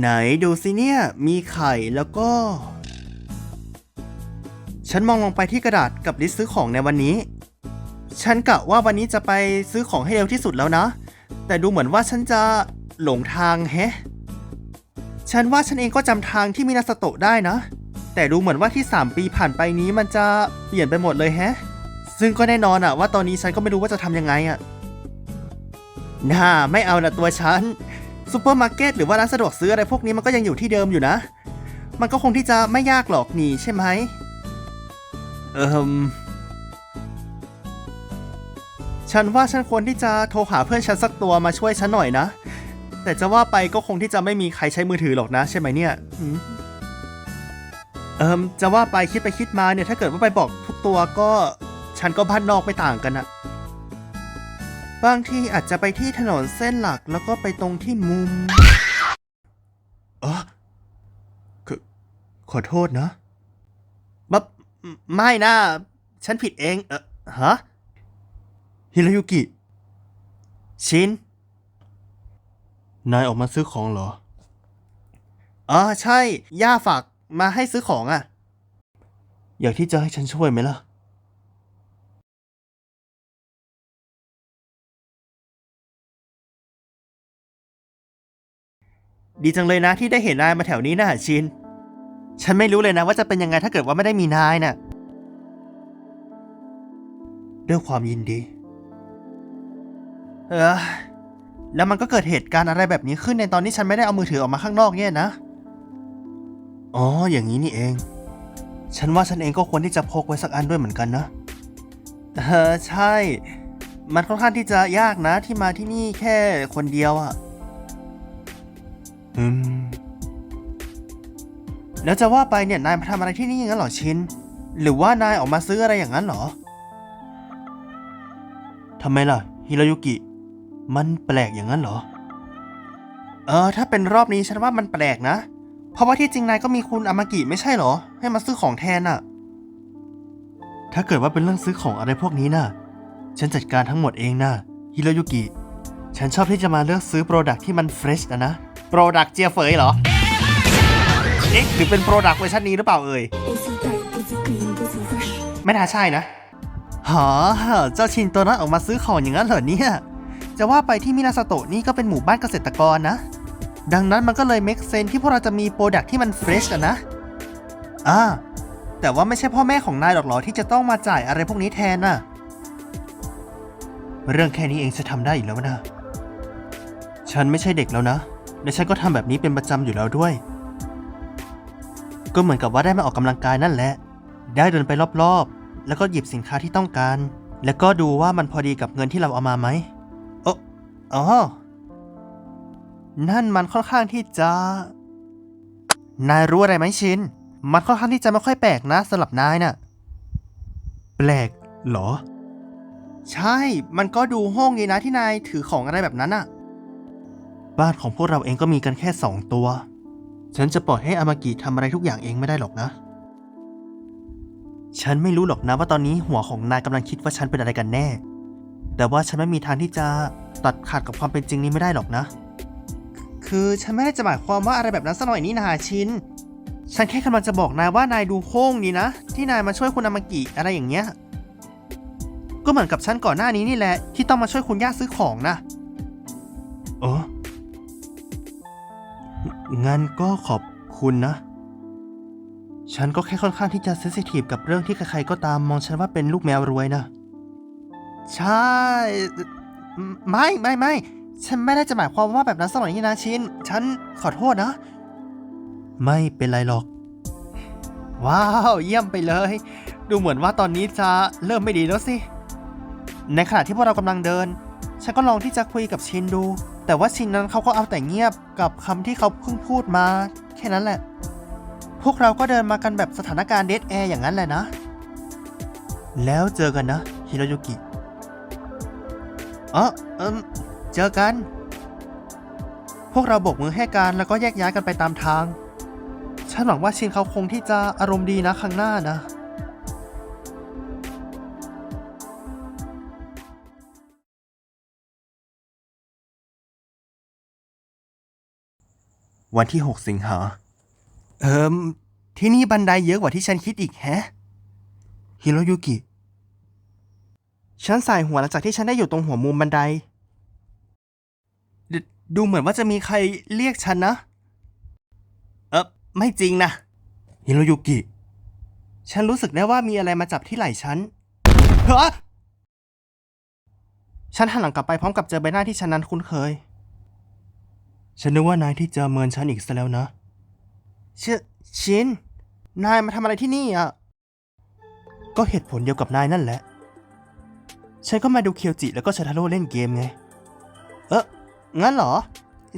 ไหนดูสิเนี่ย มีไข่แล้วก็ ฉันมองลงไปที่กระดาษกับลิสต์ซื้อของในวันนี้ ฉันกะว่าวันนี้จะไปซื้อของให้เร็วที่สุดแล้วนะ แต่ดูเหมือนว่าฉันจะหลงทางแฮะ ฉันว่าฉันเองก็จำทางที่มินาสโตะได้นะ แต่ดูเหมือนว่าที่ 3 ปีผ่านไปนี้มันจะเปลี่ยนไปหมดเลยแฮะ ซึ่งก็แน่นอนอะว่าตอนนี้ฉันก็ไม่รู้ว่าจะทำยังไงอะน่าไม่เอานะตัวฉัน ซูเปอร์มาร์เก็ตหรือว่าร้านสะดวกซื้ออะไรพวกนี้มันก็ยังอยู่ที่เดิมอยู่นะ มันก็คงที่จะไม่ยากหรอกนี่ใช่ไหมเอิมฉันว่าฉันควรที่จะโทรหาเพื่อนฉันสักตัวมาช่วยฉันหน่อยนะ แต่จะว่าไปก็คงที่จะไม่มีใครใช้มือถือหรอกนะ ใช่ไหมเนี่ยอืมเอิมจะว่าไปคิดไปคิดมาเนี่ยถ้าเกิดว่าไปบอกทุกตัวก็ฉันก็บ้านนอกไม่ต่างกันอะ บางทีอาจจะไปที่ถนนเส้นหลักแล้วก็ไปตรงที่มุมเออขอขอโทษนะบับไม่นะ ฉันผิดเอง เออฮะ ฮิรายุกิ ชิน นายออกมาซื้อของเหรอ อ๋อ ใช่ ย่าฝากมาให้ซื้อของอะ่ะ อยากที่จะให้ฉันช่วยไหมล่ะ ดีจังเลยนะที่ได้เห็นนายมาแถวนี้นะชิน ฉันไม่รู้เลยนะว่าจะเป็นยังไงถ้าเกิดว่าไม่ได้มีนายน่ะด้วยความยินดี เออ แล้วมันก็เกิดเหตุการณ์อะไรแบบนี้ขึ้นในตอนที่ฉันไม่ได้เอามือถือออกมาข้างนอกเนี่ยนะ อ๋อ อย่างนี้นี่เอง ฉันว่าฉันเองก็ควรที่จะพกไว้สักอันด้วยเหมือนกันนะ เออ ใช่ มันค่อนข้างที่จะยากนะที่มาที่นี่แค่คนเดียวอะ อืม แล้วจะว่าไปเนี่ยนายมาทำอะไรที่นี่อย่างนั้นเหรอชิน หรือว่านายออกมาซื้ออะไรอย่างนั้นเหรอทำไมล่ะฮิรายุกิ มันแปลกอย่างนั้นเหรอ เออ ถ้าเป็นรอบนี้ฉันว่ามันแปลกนะ เพราะว่าที่จริงนายก็มีคุณอามากิไม่ใช่เหรอ ให้มาซื้อของแทนน่ะ ถ้าเกิดว่าเป็นเรื่องซื้อของอะไรพวกนี้น่ะ ฉันจัดการทั้งหมดเองนะฮิโรยุกิ ฉันชอบที่จะมาเลือกซื้อโปรดักที่มันเฟรชนะนะ Product เจียเฟยเหรอ เอ๊ะหรือเป็นโปรดักเวอร์ชันนี้หรือเปล่าเอ่ย ไม่น่าใช่นะฮะเจ้าชินตัวนั้นออกมาซื้อของอย่างนั้นเหรอเนี่ย จะว่าไปที่มินาสโตะนี่ก็เป็นหมู่บ้านเกษตรกรนะ ดังนั้นมันก็เลยเมคเซนที่พวกเราจะมีโปรดักที่มันเฟรชอะนะ อ่า แต่ว่าไม่ใช่พ่อแม่ของนายหรอกหรอที่จะต้องมาจ่ายอะไรพวกนี้แทนน่ะ เรื่องแค่นี้เองจะทำได้อีกแล้วนะ ฉันไม่ใช่เด็กแล้วนะ และฉันก็ทำแบบนี้เป็นประจำอยู่แล้วด้วย ก็เหมือนกับว่าได้มาออกกำลังกายนั่นแหละ ได้เดินไปรอบๆ แล้วก็หยิบสินค้าที่ต้องการ แล้วก็ดูว่ามันพอดีกับเงินที่เราเอามาไหมโอ้อ๋อ นั่นมันค่อนข้างที่จะ นายรู้อะไรไหมชิน มันค่อนข้างที่จะไม่ค่อยแปลกนะสำหรับนายน่ะ แปลกเหรอ ใช่ มันก็ดูห้องดีนะที่นายถือของอะไรแบบนั้นน่ะ บ้านของพวกเราเองก็มีกันแค่สองตัว ฉันจะปล่อยให้อามากิทำอะไรทุกอย่างเองไม่ได้หรอกนะ ฉันไม่รู้หรอกนะว่าตอนนี้หัวของนายกำลังคิดว่าฉันเป็นอะไรกันแน่ แต่ว่าฉันไม่มีทางที่จะตัดขาดกับความเป็นจริงนี้ไม่ได้หรอกนะ คือฉันไม่ได้จะหมายความว่าอะไรแบบนั้นสักหน่อยนี่นาชิน ฉันแค่กำลังจะบอกนายว่านายดูโค้งดีนะ ที่นายมาช่วยคุณอามากิอะไรอย่างเงี้ย ก็เหมือนกับฉันก่อนหน้านี้นี่แหละที่ต้องมาช่วยคุณย่าซื้อของนะ เออ งั้นก็ขอบคุณนะ ฉันก็แค่ค่อนข้างที่จะเซนซิทีฟกับเรื่องที่ใครๆก็ตามมองฉันว่าเป็นลูกแมวรวยนะ ใช่ ไม่ไม่ไม่ ฉันไม่ได้จะหมายความว่าแบบนั้นสมัยนี่นะชิน ฉันขอโทษนะ ไม่เป็นไรหรอก ว้าว เยี่ยมไปเลย ดูเหมือนว่าตอนนี้จะเริ่มไม่ดีแล้วสิ ในขณะที่พวกเรากำลังเดิน ฉันก็ลองที่จะคุยกับชินดู แต่ว่าชินนั้นเขาก็เอาแต่เงียบกับคำที่เขาเพิ่งพูดมา แค่นั้นแหละ พวกเราก็เดินมากันแบบสถานการณ์เดทแอร์อย่างนั้นแหละนะ แล้วเจอกันนะฮิโรยุกิอ๋อเอิมเจอกัน พวกเราโบกมือให้กันแล้วก็แยกย้ายกันไปตามทาง ฉันหวังว่าชินเขาคงที่จะอารมณ์ดีนะข้างหน้านะ วันที่ 6 สิงหา เอิมที่นี่บันไดเยอะกว่าที่ฉันคิดอีกแฮะ ฮิโรยุกิ ฉันสายหัวหลังจากที่ฉันได้อยู่ตรงหัวมุมบันไดดดูเหมือนว่าจะมีใครเรียกฉันนะ เออไม่จริงนะ ฮิโรยุกิ ฉันรู้สึกได้ว่ามีอะไรมาจับที่ไหล่ฉันเฮ้อฉันหันหลังกลับไปพร้อมกับเจอใบหน้าที่ฉันนั้นคุ้นเคย ฉันนึกว่านายที่จะเมินฉันอีกซะแล้วนะ เชชิน นายมาทำอะไรที่นี่อะ ก็เหตุผลเดียวกับนายนั่นแหละ ฉันก็มาดูเคียวจิแล้วก็ชาทาโร่เล่นเกมไง เอองั้นเหรอ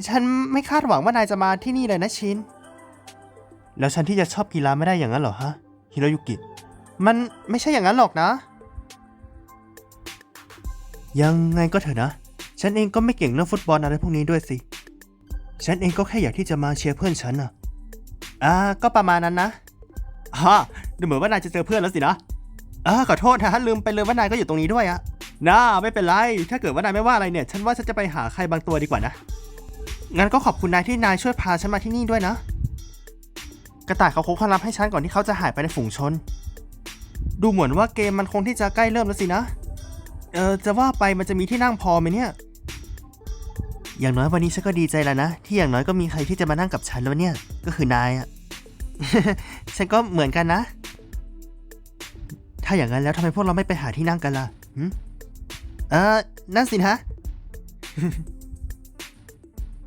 ฉันไม่คาดหวังว่านายจะมาที่นี่เลยนะชิน แล้วฉันที่จะชอบกีฬาไม่ได้อย่างนั้นเหรอฮะ ฮิโรยุกิ มันไม่ใช่อย่างนั้นหรอกนะ ยังไงก็เถอะนะ ฉันเองก็ไม่เก่งเรื่องฟุตบอลอะไรพวกนี้ด้วยสิ ฉันเองก็แค่อยากที่จะมาเชียร์เพื่อนฉันน่ะ อ่า ก็ประมาณนั้นนะฮ่าดูเหมือนว่านายจะเจอเพื่อนแล้วสินะอ่าขอโทษนะลืมไปเลยว่านายก็อยู่ตรงนี้ด้วยอะน่าไม่เป็นไร ถ้าเกิดว่านายไม่ว่าอะไรเนี่ย ฉันว่าฉันจะไปหาใครบางตัวดีกว่านะ งั้นก็ขอบคุณนายที่นายช่วยพาฉันมาที่นี่ด้วยนะ กระต่ายเขาคงความลับให้ฉันก่อนที่เขาจะหายไปในฝูงชน ดูเหมือนว่าเกมมันคงที่จะใกล้เริ่มแล้วสินะ เออจะว่าไปมันจะมีที่นั่งพอไหมเนี่ย อย่างน้อยวันนี้ฉันก็ดีใจแล้วนะ ที่อย่างน้อยก็มีใครที่จะมานั่งกับฉันแล้วเนี่ย ก็คือนายอะ ฉันก็เหมือนกันนะ ถ้าอย่างนั้นแล้วทำไมพวกเราไม่ไปหาที่นั่งกันล่ะหึเออนั่นสินะ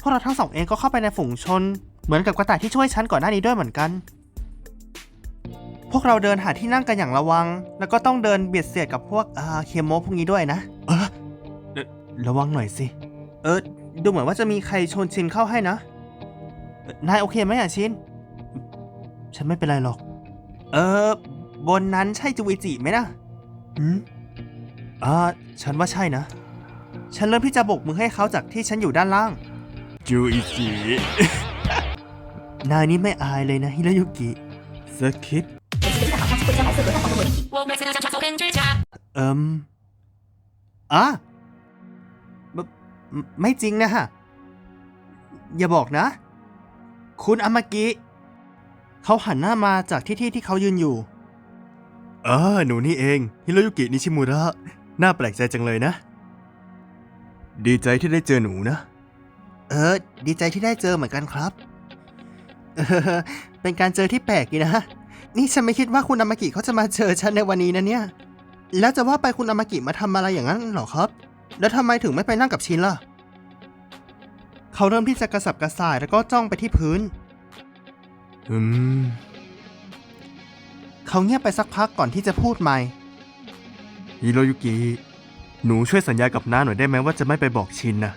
พวกเราทั้งสองเองก็เข้าไปในฝูงชน เหมือนกับกระต่ายที่ช่วยฉันก่อนหน้านี้ด้วยเหมือนกัน พวกเราเดินหาที่นั่งกันอย่างระวัง แล้วก็ต้องเดินเบียดเสียดกับพวกอ่าเคมโมพวกนี้ด้วยนะ เออเอ่อระวังหน่อยสิ เออ ดูเหมือนว่าจะมีใครชนชินเข้าให้นะ นายโอเคไหมอะชิน ฉันไม่เป็นไรหรอก เออ บนนั้นใช่จูอิจิไหมนะอืมอ่า ฉันว่าใช่นะ ฉันเริ่มที่จะบกมือให้เขาจากที่ฉันอยู่ด้านล่าง จูอิจิ นายนี่ไม่อายเลยนะฮิโรยุกิสกิดเอิมอะ ไม่ไม่จริงนะฮะ อย่าบอกนะ คุณอามากิเขาหันหน้ามาจากที่ที่ที่เขายืนอยู่ เออ หนูนี่เอง ฮิโรยุกิ นิชิมุระ น่าแปลกใจจังเลยนะ ดีใจที่ได้เจอหนูนะ เออ ดีใจที่ได้เจอเหมือนกันครับ เออ เป็นการเจอที่แปลกดีนะ นี่ฉันไม่คิดว่าคุณอามากิเขาจะมาเจอฉันในวันนี้นะเนี่ย แล้วจะว่าไปคุณอามากิมาทำอะไรอย่างนั้นเหรอครับ แล้วทำไมถึงไม่ไปนั่งกับชินล่ะ เขาเริ่มที่จะกระสับกระส่ายแล้วก็จ้องไปที่พื้น อืม เขาเงียบไปสักพักก่อนที่จะพูดใหม่ ฮิโรยุกิ หนูช่วยสัญญากับน้าหน่อยได้ไหมว่าจะไม่ไปบอกชินนะ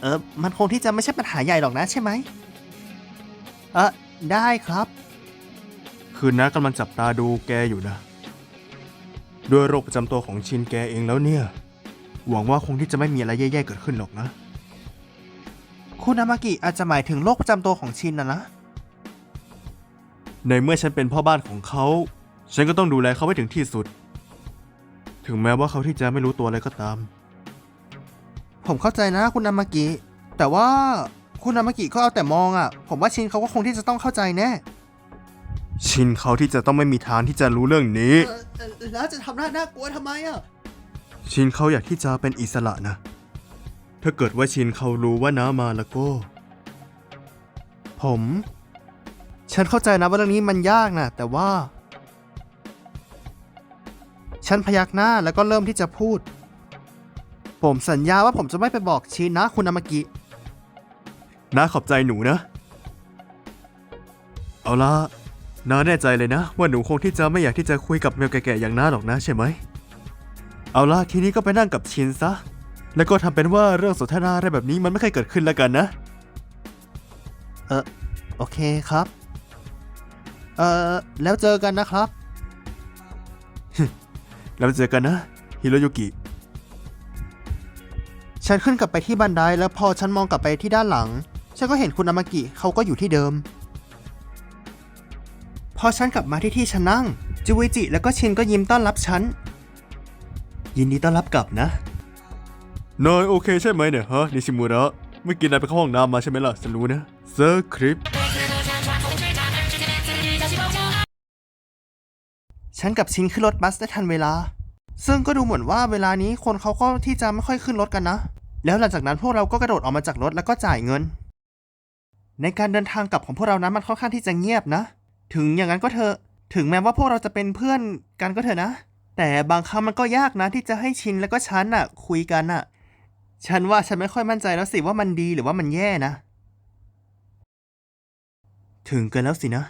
เออ มันคงที่จะไม่ใช่ปัญหาใหญ่หรอกนะใช่ไหม เออได้ครับ คือน้ากำลังจับตาดูแกอยู่นะ ด้วยโรคประจำตัวของชินแกเองแล้วเนี่ย หวังว่าคงที่จะไม่มีอะไรแย่ๆเกิดขึ้นหรอกนะ คุณอามากิอาจจะหมายถึงโรคประจำตัวของชินนะนะ ในเมื่อฉันเป็นพ่อบ้านของเขา ฉันก็ต้องดูแลเขาไว้ถึงที่สุด ถึงแม้ว่าเขาที่จะไม่รู้ตัวอะไรก็ตาม ผมเข้าใจนะคุณอามากิ แต่ว่าคุณอามากิก็เอาแต่มองอะ่ะ ผมว่าชินเขาก็คงที่จะต้องเข้าใจแน่ ชินเขาที่จะต้องไม่มีทางที่จะรู้เรื่องนี้แล้วจะทำหน้าน่ากลัวทำไมอะ ชินเขาอยากที่จะเป็นอิสระนะ ถ้าเกิดว่าชินเขารู้ว่าน้ามาแล้วก็ ผม ฉันเข้าใจนะว่าเรื่องนี้มันยากนะแต่ว่า ฉันพยักหน้าแล้วก็เริ่มที่จะพูด ผมสัญญาว่าผมจะไม่ไปบอกชินนะคุณอามากิ น้าขอบใจหนูนะ เอาละ น้าแน่ใจเลยนะ ว่าหนูคงที่จะไม่อยากที่จะคุยกับแมวแก่ๆอย่างน้าหรอกนะใช่ไหม เอาละทีนี้ก็ไปนั่งกับชินซะ แล้วก็ทำเป็นว่าเรื่องสนทนาอะไรแบบนี้มันไม่เคยเกิดขึ้นแล้วกันนะ เออโอเคครับ เออแล้วเจอกันนะครับ แล้วเจอกันนะฮิโรยุกิ ฉันขึ้นกลับไปที่บันไดแล้วพอฉันมองกลับไปที่ด้านหลัง ฉันก็เห็นคุณอามากิเขาก็อยู่ที่เดิม พอฉันกลับมาที่ที่ฉันนั่ง จูวิจิแล้วก็ชินก็ยิ้มต้อนรับฉัน ยินดีต้อนรับกลับนะ นายโอเคใช่ไหมเนี่ยฮะนิชิมุระเมื่อกี้นายไปเข้าห้องน้ำมาใช่ไหมล่ะฉันรู้นะเซอร์คริป ฉันกับชินขึ้นรถบัสได้ทันเวลา ซึ่งก็ดูเหมือนว่าเวลานี้คนเขาก็ที่จะไม่ค่อยขึ้นรถกันนะ แล้วหลังจากนั้นพวกเราก็กระโดดออกมาจากรถแล้วก็จ่ายเงิน ในการเดินทางกลับของพวกเรานั้นมันค่อนข้างที่จะเงียบนะ ถึงอย่างนั้นก็เถอะ ถึงแม้ว่าพวกเราจะเป็นเพื่อนกันก็เถอะนะ แต่บางครั้งมันก็ยากนะที่จะให้ชินแล้วก็ฉันน่ะคุยกันน่ะฉันว่าฉันไม่ค่อยมั่นใจแล้วสิว่ามันดีหรือว่ามันแย่นะ ถึงกันแล้วสินะ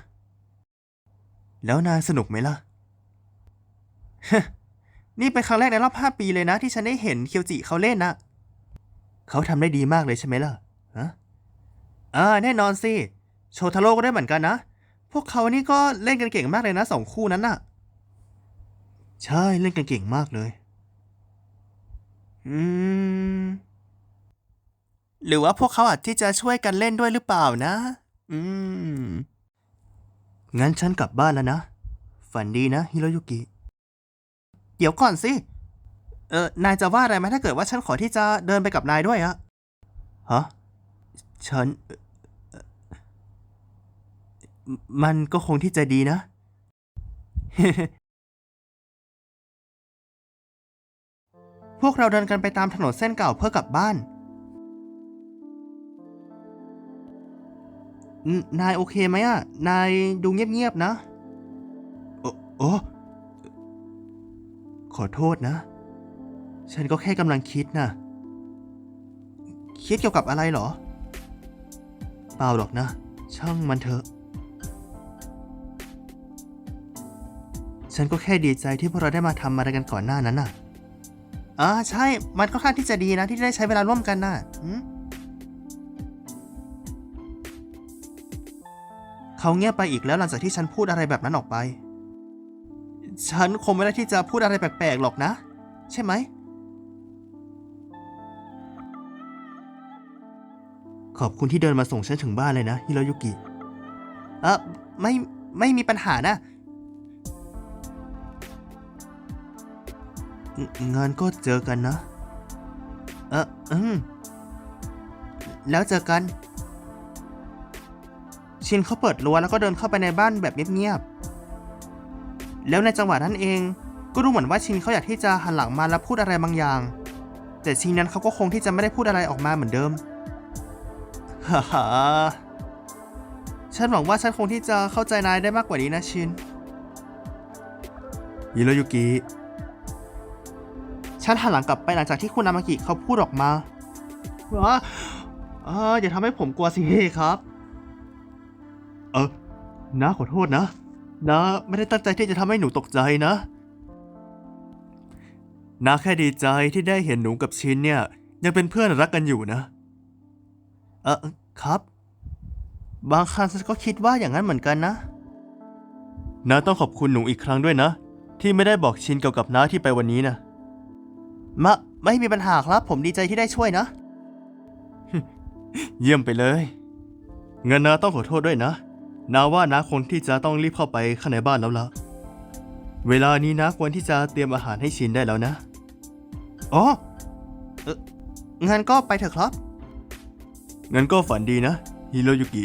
แล้วนายสนุกไหมล่ะ นี่เป็นครั้งแรกในรอบห้าปีเลยนะ ที่ฉันได้เห็นเคียวจิเขาเล่นนะเขาทำได้ดีมากเลยใช่ไหมล่ะฮะอ่าแน่นอนสิ โชทาโร่ก็ได้เหมือนกันนะ พวกเขานี่ก็เล่นกันเก่งมากเลยนะสองคู่นั้นน่ะ ใช่เล่นกันเก่งมากเลย อืม หรือว่าพวกเขาอาจที่จะช่วยกันเล่นด้วยหรือเปล่านะ อืม งั้นฉันกลับบ้านแล้วนะ ฝันดีนะฮิโรยุกิ เดี๋ยวก่อนสิ เออ นายจะว่าอะไรไหมถ้าเกิดว่าฉันขอที่จะเดินไปกับนายด้วยอะฮะ ฉัน มันก็คงที่จะดีนะ พวกเราเดินกันไปตามถนนเส้นเก่าเพื่อกลับบ้าน นายโอเคไหมอะ นายดูเงียบๆนะ โอ้โอขอโทษนะ ฉันก็แค่กำลังคิดนะ คิดเกี่ยวกับอะไรเหรอ เปล่าหรอกนะ ช่างมันเถอะ ฉันก็แค่ดีใจที่พวกเราได้มาทำอะไรกันก่อนหน้านั้นน่ะอ่าใช่ มันค่อนข้างที่จะดีนะที่ได้ใช้เวลาร่วมกันน่ะเขาเงียบไปอีกแล้วหลังจากที่ฉันพูดอะไรแบบนั้นออกไป ฉันคงไม่ได้ที่จะพูดอะไรแปลกๆหรอกนะ ใช่ไหม ขอบคุณที่เดินมาส่งฉันถึงบ้านเลยนะฮิโรยุกิ เออไม่ไม่มีปัญหานะ งงานก็เจอกันนะ เอออืมแล้วเจอกัน ชินเขาเปิดรั้วแล้วก็เดินเข้าไปในบ้านแบบเงียบๆ แล้วในจังหวะนั้นเอง ก็ดูเหมือนว่าชินเขาอยากที่จะหันหลังมาแล้วพูดอะไรบางอย่าง แต่ชินนั้นเขาก็คงที่จะไม่ได้พูดอะไรออกมาเหมือนเดิม ฮ่าฮ่าฉันหวังว่าฉันคงที่จะเข้าใจนายได้มากกว่านี้นะชินฮิโรยุกิ ฉันหันหลังกลับไปหลังจากที่คุณนามากิเขาพูดออกมาว่าเอออย่าทำให้ผมกลัวสิครับ เออน้าขอโทษนะน้าไม่ได้ตั้งใจที่จะทำให้หนูตกใจนะน้าแค่ดีใจที่ได้เห็นหนูกับชินเนี่ย ยังเป็นเพื่อนรักกันอยู่นะ เออครับ บางครั้งฉันก็คิดว่าอย่างนั้นเหมือนกันนะน้าต้องขอบคุณหนูอีกครั้งด้วยนะ ที่ไม่ได้บอกชินเกี่ยวกับน้าที่ไปวันนี้นะ มะไม่มีปัญหาครับ ผมดีใจที่ได้ช่วยนะ เยี่ยมไปเลยงั้นน้าต้องขอโทษด้วยนะน้าว่าน้าคงที่จะต้องรีบเข้าไปข้างในบ้านแล้วละเวลานี้น้าควรที่จะเตรียมอาหารให้ชินได้แล้วนะ อ๋อเอองั้นก็ไปเถอะครับงั้นก็ฝันดีนะฮิโรยุกิ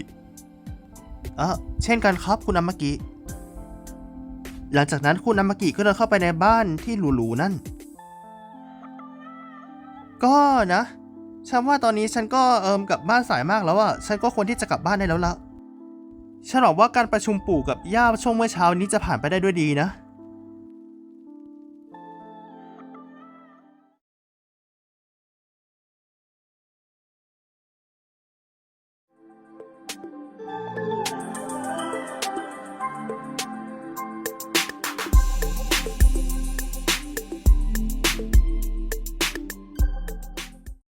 เออเช่นกันครับคุณอามากิ หลังจากนั้นคุณอามากิก็เดินเข้าไปในบ้านที่หรูๆนั่น ก็นะฉันว่าตอนนี้ฉันก็เอิมกลับบ้านสายมากแล้วอะฉันก็ควรที่จะกลับบ้านได้แล้วละฉันหวังว่าการประชุมปู่กับย่าช่วงเมื่อเช้านี้จะผ่านไปได้ด้วยดีนะ